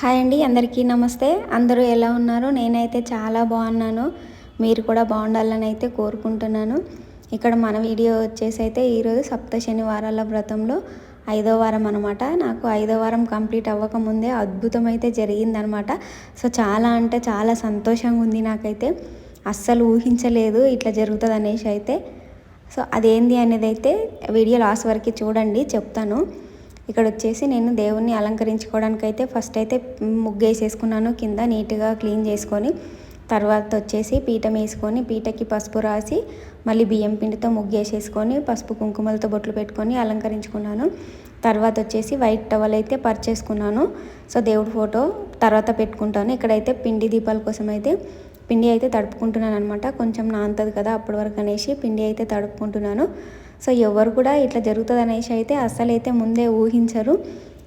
Hi అండి అందరికీ నమస్తే. అందరూ ఎలా ఉన్నారు? నేనైతే చాలా బాగున్నాను. మీరు కూడా బాగుండాలని అయితే కోరుకుంటున్నాను. ఇక్కడ మన వీడియో వచ్చేసి అయితే ఈరోజు సప్త శనివారాల వ్రతంలో ఐదో వారం అనమాట నాకు ఐదో వారం కంప్లీట్ అవ్వకముందే అద్భుతం అయితే జరిగిందనమాట సో చాలా అంటే చాలా సంతోషంగా ఉంది నాకైతే. అస్సలు ఊహించలేదు ఇట్లా జరుగుతుంది అనేసి అయితే. సో అదేంది అనేది అయితే వీడియో లాస్ట్ వరకు చూడండి చెప్తాను. ఇక్కడ వచ్చేసి నేను దేవుణ్ణి అలంకరించుకోవడానికి అయితే ఫస్ట్ అయితే ముగ్గు వేసేసుకున్నాను కింద నీట్గా క్లీన్ చేసుకొని తర్వాత వచ్చేసి పీఠం వేసుకొని పీటకి పసుపు రాసి మళ్ళీ బియ్యం పిండితో ముగ్గు వేసేసుకొని పసుపు కుంకుమలతో బొట్లు పెట్టుకొని అలంకరించుకున్నాను. తర్వాత వచ్చేసి వైట్ టవల్ అయితే పర్చేసుకున్నాను సో దేవుడి ఫోటో తర్వాత పెట్టుకుంటాను. ఇక్కడైతే పిండి దీపాల కోసం అయితే పిండి అయితే తడుపుకుంటున్నాను అనమాట కొంచెం నాంతది కదా అప్పటి వరకు అనేసి పిండి అయితే తడుపుకుంటున్నాను. సో ఎవరు కూడా ఇట్లా జరుగుతుంది అనేసి అయితే అస్సలు అయితే ముందే ఊహించరు.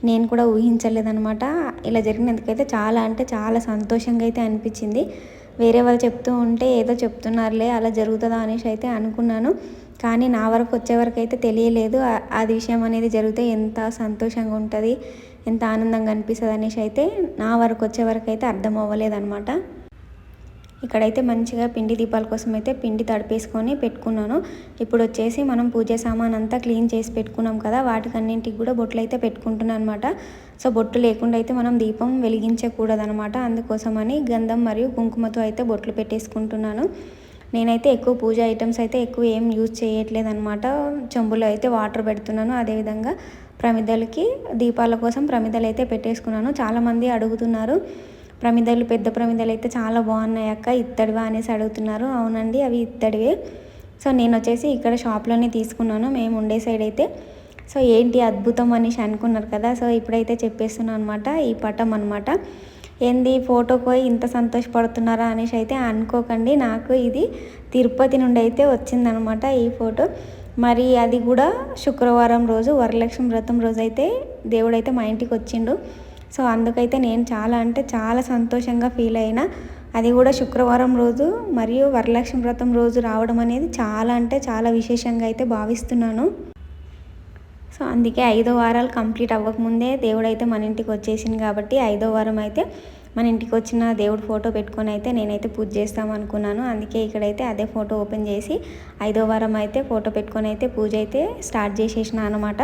నేను కూడా ఊహించలేదనమాట ఇలా జరిగినందుకైతే చాలా అంటే చాలా సంతోషంగా అయితే అనిపించింది. వేరే వాళ్ళు చెప్తూ ఉంటే ఏదో చెప్తున్నారులే అలా జరుగుతుందా అనేసి అయితే అనుకున్నాను. కానీ నా వరకు వచ్చే వరకు అయితే తెలియలేదు. అది విషయం అనేది జరిగితే ఎంత సంతోషంగా ఉంటుంది ఎంత ఆనందంగా అనిపిస్తుంది అనేసి అయితే నా వరకు వచ్చే వరకు అయితే అర్థం అవ్వలేదన్నమాట. ఇక్కడైతే మంచిగా పిండి దీపాల కోసం అయితే పిండి తడిపేసుకొని పెట్టుకున్నాను. ఇప్పుడు వచ్చేసి మనం పూజ సామాన్ అంతా క్లీన్ చేసి పెట్టుకున్నాం కదా వాటికన్నింటికి కూడా బొట్లు అయితే పెట్టుకుంటున్నాను అనమాట సో బొట్టు లేకుండా అయితే మనం దీపం వెలిగించకూడదు అనమాట అందుకోసమని గంధం మరియు కుంకుమతో అయితే బొట్లు పెట్టేసుకుంటున్నాను. నేనైతే ఎక్కువ పూజ ఐటమ్స్ అయితే ఎక్కువ ఏం యూజ్ చేయట్లేదు అనమాట చెంబులో అయితే వాటర్ పెడుతున్నాను. అదేవిధంగా ప్రమిదలకి దీపాల కోసం ప్రమిదలు అయితే పెట్టేసుకున్నాను. చాలామంది అడుగుతున్నారు ప్రమిదలు పెద్ద ప్రమిదలు అయితే చాలా బాగున్నాయి అక్క. ఇత్తడివా అనేసి అడుగుతున్నారు. అవునండి అవి ఇత్తడివే. సో నేను వచ్చేసి ఇక్కడ షాప్లోనే తీసుకున్నాను. మేము ఉండే సైడ్ అయితే. సో ఏంటి అద్భుతం అనేసి అనుకున్నారు కదా. సో ఇప్పుడైతే చెప్పేస్తున్నాను అనమాట ఈ పటం అనమాట ఏంది ఫోటోకి ఇంత సంతోషపడుతున్నారా అనేసి అయితే అనుకోకండి. నాకు ఇది తిరుపతి నుండి అయితే వచ్చిందనమాట ఈ ఫోటో. మరి అది కూడా శుక్రవారం రోజు వరలక్ష్మి వ్రతం రోజు అయితే దేవుడైతే మా ఇంటికి వచ్చిండు. సో అందుకైతే నేను చాలా అంటే చాలా సంతోషంగా ఫీల్ అయినా. అది కూడా శుక్రవారం రోజు మరియు వరలక్ష్మి వ్రతం రోజు రావడం అనేది చాలా అంటే చాలా విశేషంగా అయితే భావిస్తున్నాను. సో అందుకే ఐదో వారాలు కంప్లీట్ అవ్వకముందే దేవుడైతే మన ఇంటికి వచ్చేసింది కాబట్టి ఐదో వారం అయితే మన ఇంటికి వచ్చిన దేవుడు ఫోటో పెట్టుకొని అయితే నేనైతే పూజ చేస్తాం అనుకున్నాను. అందుకే ఇక్కడైతే అదే ఫోటో ఓపెన్ చేసి ఐదో వారం అయితే ఫోటో పెట్టుకొని అయితే పూజ అయితే స్టార్ట్ చేసేసిన అనమాట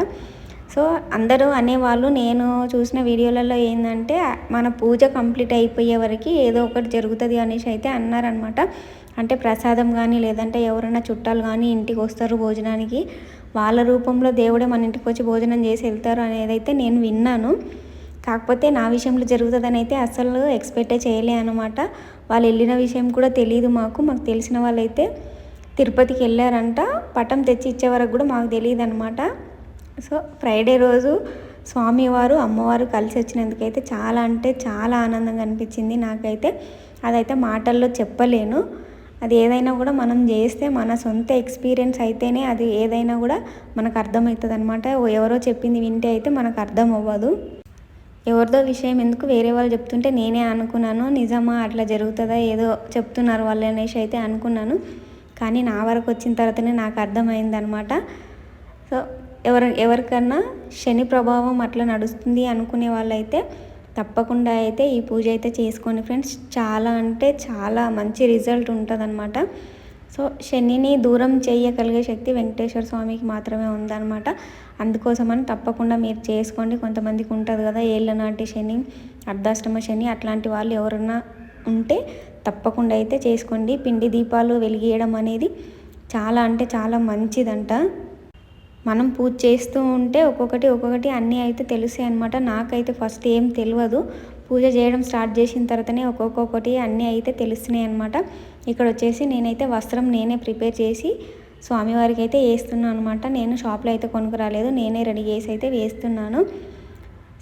సో అందరూ అనేవాళ్ళు నేను చూసిన వీడియోలలో ఏంటంటే మన పూజ కంప్లీట్ అయిపోయే వరకు ఏదో ఒకటి జరుగుతుంది అనేసి అయితే అన్నారనమాట అంటే ప్రసాదం కానీ లేదంటే ఎవరైనా చుట్టాలు కానీ ఇంటికి వస్తారు భోజనానికి. వాళ్ళ రూపంలో దేవుడే మన ఇంటికి వచ్చి భోజనం చేసి వెళ్తారు అనేది అయితే నేను విన్నాను. కాకపోతే నా విషయంలో జరుగుతుందని అయితే అసలు ఎక్స్పెక్టే చేయలే అనమాట వాళ్ళు వెళ్ళిన విషయం కూడా తెలియదు మాకు. మాకు తెలిసిన వాళ్ళైతే తిరుపతికి వెళ్ళారంట. పటం తెచ్చి ఇచ్చే వరకు కూడా మాకు తెలియదు అనమాట సో ఫ్రైడే రోజు స్వామివారు అమ్మవారు కలిసి వచ్చినందుకైతే చాలా అంటే చాలా ఆనందంగా అనిపించింది. నాకైతే అదైతే మాటల్లో చెప్పలేను. అది ఏదైనా కూడా మనం చేస్తే మన సొంత ఎక్స్పీరియన్స్ అయితేనే అది ఏదైనా కూడా మనకు అర్థమవుతుంది అనమాట ఎవరో చెప్పింది వింటే అయితే మనకు అర్థం అవ్వదు ఎవరిదో విషయం ఎందుకు వేరే వాళ్ళు చెప్తుంటే నేనే అనుకున్నాను. నిజమా? అట్లా జరుగుతుందా? ఏదో చెప్తున్నారు వాళ్ళు అనేసి అయితే అనుకున్నాను. కానీ నా వరకు వచ్చిన తర్వాతనే నాకు అర్థమైందనమాట సో ఎవరు ఎవరికన్నా శని ప్రభావం అట్లా నడుస్తుంది అనుకునే వాళ్ళైతే తప్పకుండా అయితే ఈ పూజ అయితే చేసుకోండి ఫ్రెండ్స్. చాలా అంటే చాలా మంచి రిజల్ట్ ఉంటుందన్నమాట. సో శనిని దూరం చేయగలిగే శక్తి వెంకటేశ్వర స్వామికి మాత్రమే ఉందన్నమాట. అందుకోసమని తప్పకుండా మీరు చేసుకోండి. కొంతమందికి ఉంటుంది కదా ఏళ్ళ నాటి శని అర్ధాష్టమ శని అట్లాంటి వాళ్ళు ఎవరన్నా ఉంటే తప్పకుండా అయితే చేసుకోండి. పిండి దీపాలు వెలిగేయడం అనేది చాలా అంటే చాలా మంచిదంట. మనం పూజ చేస్తూ ఉంటే ఒక్కొక్కటి ఒక్కొక్కటి అన్నీ అయితే తెలుస్తాయి అనమాట నాకైతే ఫస్ట్ ఏం తెలియదు పూజ చేయడం స్టార్ట్ చేసిన తర్వాతనే ఒక్కొక్కటి అన్నీ అయితే తెలుస్తున్నాయి అనమాట ఇక్కడ వచ్చేసి నేనైతే వస్త్రం నేనే ప్రిపేర్ చేసి స్వామివారికి అయితే వేస్తున్నాను అనమాట నేను షాప్లో అయితే కొనుక్కు రాలేదు నేనే రెడీ చేసి అయితే వేస్తున్నాను.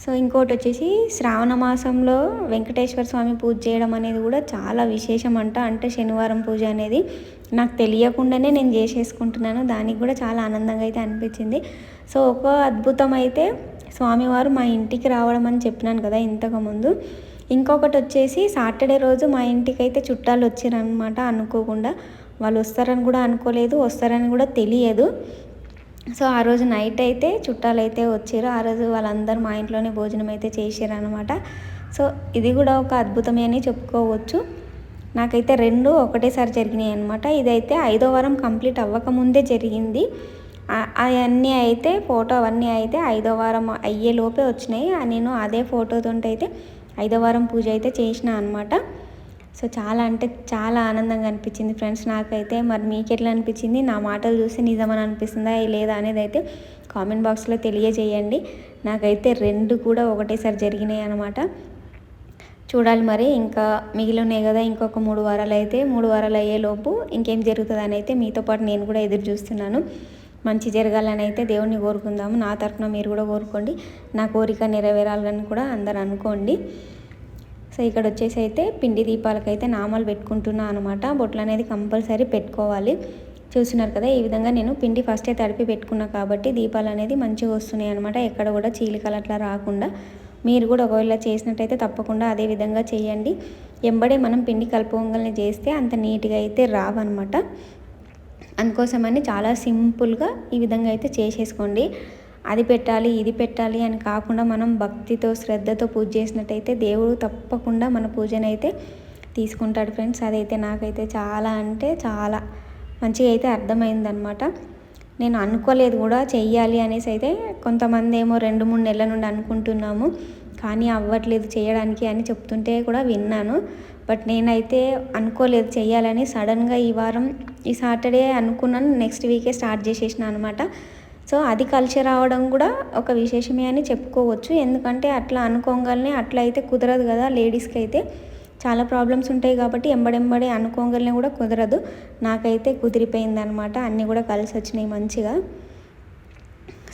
సో ఇంకోటి వచ్చేసి శ్రావణ మాసంలో వెంకటేశ్వర స్వామి పూజ చేయడం అనేది కూడా చాలా విశేషం అంట అంటే శనివారం పూజ అనేది నాకు తెలియకుండానే నేను చేసేసుకుంటున్నాను. దానికి కూడా చాలా ఆనందంగా అయితే అనిపించింది. సో ఒక అద్భుతం అయితే స్వామివారు మా ఇంటికి రావడం అని చెప్పినాను కదా ఇంతకుముందు ఇంకొకటి వచ్చేసి సాటర్డే రోజు మా ఇంటికి అయితే చుట్టాలు వచ్చారనమాట అనుకోకుండా. వాళ్ళు వస్తారని కూడా అనుకోలేదు వస్తారని కూడా తెలియదు. సో ఆ రోజు నైట్ అయితే చుట్టాలు అయితే వచ్చారు. ఆ రోజు వాళ్ళందరూ మా ఇంట్లోనే భోజనం అయితే చేసారనమాట అనమాట సో ఇది కూడా ఒక అద్భుతమే అని చెప్పుకోవచ్చు. నాకైతే రెండు ఒకటేసారి జరిగినాయి అనమాట ఇదైతే ఐదో వారం కంప్లీట్ అవ్వకముందే జరిగింది. అవన్నీ అయితే ఫోటో అవన్నీ అయితే ఐదో వారం అయ్యే లోపే వచ్చినాయి నేను అదే ఫోటోతో అయితే ఐదో వారం పూజ అయితే చేసిన అనమాట సో చాలా అంటే చాలా ఆనందంగా అనిపించింది ఫ్రెండ్స్. నాకైతే మరి మీకు ఎట్లా అనిపించింది? నా మాటలు చూసి నిజమని అనిపిస్తుందా? లేదా అనేది అయితే కామెంట్ బాక్స్లో తెలియజేయండి. నాకైతే రెండు కూడా ఒకటేసారి జరిగినాయి అనమాట చూడాలి మరి ఇంకా మిగిలినాయి కదా ఇంకొక మూడు వారాలు అయితే మూడు వారాలు అయ్యేలోపు ఇంకేం జరుగుతుంది అని అయితే మీతో పాటు నేను కూడా ఎదురు చూస్తున్నాను. మంచి జరగాలని అయితే దేవుణ్ణి కోరుకుందాము. నా తరఫున మీరు కూడా కోరుకోండి. నా కోరిక నెరవేరాలని కూడా అందరు అనుకోండి. సో ఇక్కడ వచ్చేసి అయితే పిండి దీపాలకైతే నామాలు పెట్టుకుంటున్నా అనమాట బొట్లు అనేది కంపల్సరీ పెట్టుకోవాలి. చూస్తున్నారు కదా ఈ విధంగా నేను పిండి ఫస్టే తడిపి పెట్టుకున్నా కాబట్టి దీపాలు అనేది మంచిగా వస్తున్నాయి అనమాట ఎక్కడ కూడా చీలికలు అట్లా రాకుండా. మీరు కూడా ఒకవేళ చేసినట్టయితే తప్పకుండా అదే విధంగా చేయండి. ఎంబడే మనం పిండి కలుపుకొంగల్ని చేస్తే అంత నీట్గా అయితే రావన్నమాట. అందుకోసమని చాలా సింపుల్గా ఈ విధంగా అయితే చేసేసుకోండి. అది పెట్టాలి ఇది పెట్టాలి అని కాకుండా మనం భక్తితో శ్రద్ధతో పూజ చేసినట్టయితే దేవుడు తప్పకుండా మన పూజనైతే తీసుకుంటాడు ఫ్రెండ్స్. అదైతే నాకైతే చాలా అంటే చాలా మంచిగా అయితే అర్థమైందనమాట నేను అనుకోలేదు కూడా చెయ్యాలి అనేసి అయితే కొంతమంది ఏమో రెండు మూడు నెలల నుండి అనుకుంటున్నాము. కానీ అవ్వట్లేదు చేయడానికి అని చెప్తుంటే కూడా విన్నాను. బట్ నేనైతే అనుకోలేదు చేయాలని సడన్గా ఈ వారం ఈ సాటర్డే అనుకున్నాను. నెక్స్ట్ వీకే స్టార్ట్ చేసేసిన అనమాట సో అది కలిసి రావడం కూడా ఒక విశేషమే అని చెప్పుకోవచ్చు. ఎందుకంటే అట్లా అనుకోగానే అట్లా అయితే కుదరదు కదా లేడీస్కి అయితే చాలా ప్రాబ్లమ్స్ ఉంటాయి కాబట్టి ఎంబడెంబడే అనుకోగలనే కూడా కుదరదు. నాకైతే కుదిరిపోయింది అనమాట అన్నీ కూడా కలిసి వచ్చినాయి మంచిగా.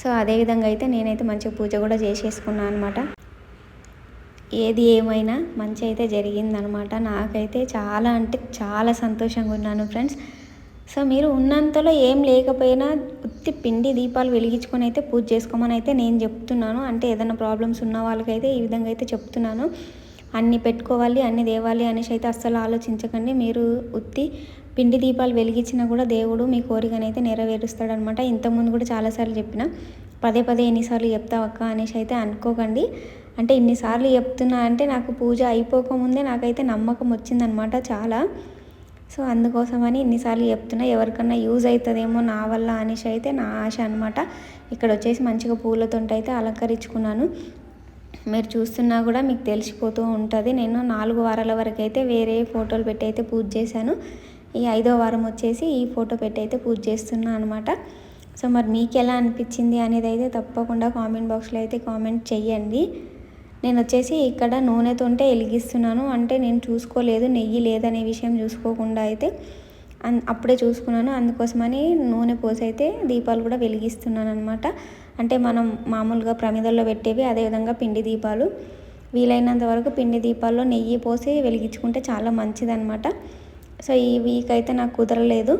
సో అదేవిధంగా అయితే నేనైతే మంచిగా పూజ కూడా చేసేసుకున్నాను అనమాట ఏది ఏమైనా మంచి అయితే జరిగిందనమాట నాకైతే చాలా అంటే చాలా సంతోషంగా ఉన్నాను ఫ్రెండ్స్. సో మీరు ఉన్నంతలో ఏం లేకపోయినా ఉత్తి పిండి దీపాలు వెలిగించుకొని అయితే పూజ చేసుకోమని అయితే నేను చెప్తున్నాను. అంటే ఏదైనా ప్రాబ్లమ్స్ ఉన్న వాళ్ళకైతే ఈ విధంగా అయితే చెప్తున్నాను. అన్ని పెట్టుకోవాలి అన్ని దేవాలి అనేసి అయితే అస్సలు ఆలోచించకండి. మీరు ఉత్తి పిండి దీపాలు వెలిగించినా కూడా దేవుడు మీ కోరికనైతే నెరవేరుస్తాడనమాట. ఇంతకుముందు కూడా చాలాసార్లు చెప్పిన పదే పదే ఎన్నిసార్లు చెప్తావు అక్క అనేసి అయితే అనుకోకండి. అంటే ఇన్నిసార్లు చెప్తున్నా అంటే నాకు పూజ అయిపోకముందే నాకైతే నమ్మకం వచ్చిందనమాట చాలా. సో అందుకోసమని ఇన్నిసార్లు చెప్తున్నా ఎవరికన్నా యూజ్ అవుతుందేమో నా వల్ల అనేసి అయితే నా ఆశ అనమాట ఇక్కడ వచ్చేసి మంచిగా పూలతో అయితే అలంకరించుకున్నాను. మీరు చూస్తున్నా కూడా మీకు తెలిసిపోతూ ఉంటుంది. నేను నాలుగు వారాల వరకు అయితే వేరే ఫోటోలు పెట్టి అయితే పూజ చేశాను. ఈ ఐదో వారం వచ్చేసి ఈ ఫోటో పెట్టి అయితే పూజ చేస్తున్నా అనమాట సో మరి మీకు ఎలా అనిపించింది అనేది అయితే తప్పకుండా కామెంట్ బాక్స్లో అయితే కామెంట్ చెయ్యండి నేను వచ్చేసి ఇక్కడ నూనెతోంటే వెలిగిస్తున్నాను. అంటే నేను చూసుకోలేదు నెయ్యి లేదనే విషయం చూసుకోకుండా అయితే అప్పుడే చూసుకున్నాను. అందుకోసమని నూనె పోసి అయితే దీపాలు కూడా వెలిగిస్తున్నాను అనమాట అంటే మనం మామూలుగా ప్రమిదల్లో పెట్టేవి అదేవిధంగా పిండి దీపాలు. వీలైనంత వరకు పిండి దీపాల్లో నెయ్యి పోసి వెలిగించుకుంటే చాలా మంచిదన్నమాట. సో ఈ వీక్ అయితే నాకు కుదరలేదు.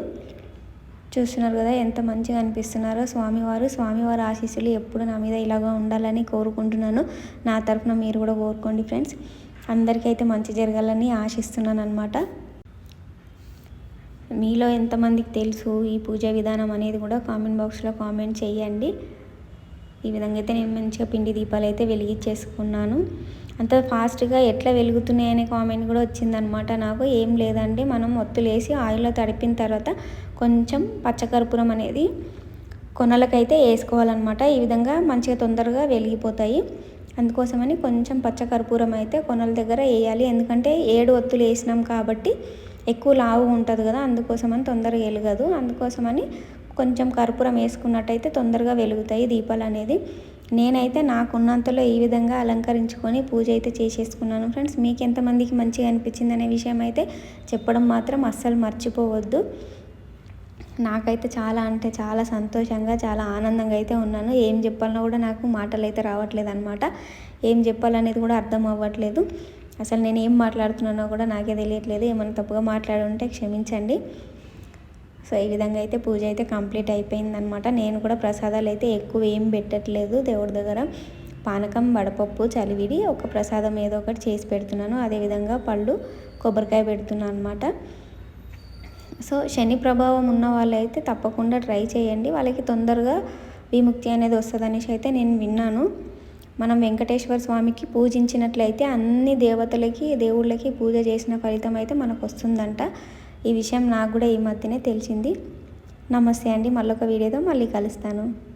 చూస్తున్నారు కదా ఎంత మంచిగా అనిపిస్తున్నారో స్వామివారు. స్వామివారి ఆశీస్సులు ఎప్పుడు నా మీద ఇలాగా ఉండాలని కోరుకుంటున్నాను. నా తరఫున మీరు కూడా కోరుకోండి ఫ్రెండ్స్. అందరికైతే మంచి జరగాలని ఆశిస్తున్నాను అనమాట మీలో ఎంతమందికి తెలుసు ఈ పూజ విధానం అనేది కూడా కామెంట్ బాక్స్లో కామెంట్ చేయండి. ఈ విధంగా అయితే నేను మంచిగా పిండి దీపాలు అయితే వెలిగించేసుకున్నాను. అంత ఫాస్ట్గా ఎట్లా వెలుగుతున్నాయి అనే కామెంట్ కూడా వచ్చిందనమాట నాకు. ఏం లేదండి మనం ఒత్తులేసి ఆయిల్లో తడిపిన తర్వాత కొంచెం పచ్చకర్పూరం అనేది కొనలకైతే వేసుకోవాలన్నమాట. ఈ విధంగా మంచిగా తొందరగా వెలిగిపోతాయి. అందుకోసమని కొంచెం పచ్చకర్పూరం అయితే కొనల దగ్గర వేయాలి. ఎందుకంటే ఏడు ఒత్తులు వేసినాం కాబట్టి ఎక్కువ లావు ఉంటుంది కదా అందుకోసమని తొందరగా వెలగదు. అందుకోసమని కొంచెం కర్పూరం వేసుకున్నట్టయితే తొందరగా వెలుగుతాయి దీపాలు అనేది. నేనైతే నాకున్నంతలో ఈ విధంగా అలంకరించుకొని పూజ అయితే చేసేసుకున్నాను ఫ్రెండ్స్. మీకు ఎంతమందికి మంచిగా అనిపించింది అనే విషయం అయితే చెప్పడం మాత్రం అస్సలు మర్చిపోవద్దు. నాకైతే చాలా అంటే చాలా సంతోషంగా చాలా ఆనందంగా అయితే ఉన్నాను. ఏం చెప్పాలన్నా కూడా నాకు మాటలు అయితే రావట్లేదు అనమాట ఏం చెప్పాలనేది కూడా అర్థం అవ్వట్లేదు. అసలు నేను ఏం మాట్లాడుతున్నానో కూడా నాకే తెలియట్లేదు. ఏమైనా తప్పుగా మాట్లాడి ఉంటే క్షమించండి. సో ఈ విధంగా అయితే పూజ అయితే కంప్లీట్ అయిపోయిందనమాట నేను కూడా ప్రసాదాలు అయితే ఎక్కువ ఏం పెట్టట్లేదు దేవుడి దగ్గర. పానకం వడపప్పు చలివిడి ఒక ప్రసాదం ఏదో ఒకటి చేసి పెడుతున్నాను. అదేవిధంగా పళ్ళు కొబ్బరికాయ పెడుతున్నాను అనమాట సో శని ప్రభావం ఉన్న వాళ్ళైతే తప్పకుండా ట్రై చేయండి. వాళ్ళకి తొందరగా విముక్తి అనేది వస్తుంది అనేసి అయితే నేను విన్నాను. మనం వెంకటేశ్వర స్వామికి పూజించినట్లయితే అన్ని దేవతలకి దేవుళ్ళకి పూజ చేసిన ఫలితం అయితే మనకు వస్తుందంట. ఈ విషయం నాకు కూడా ఈ మధ్యనే తెలిసింది. నమస్తే అండి. మళ్ళొక వీడియోతో మళ్ళీ కలుస్తాను.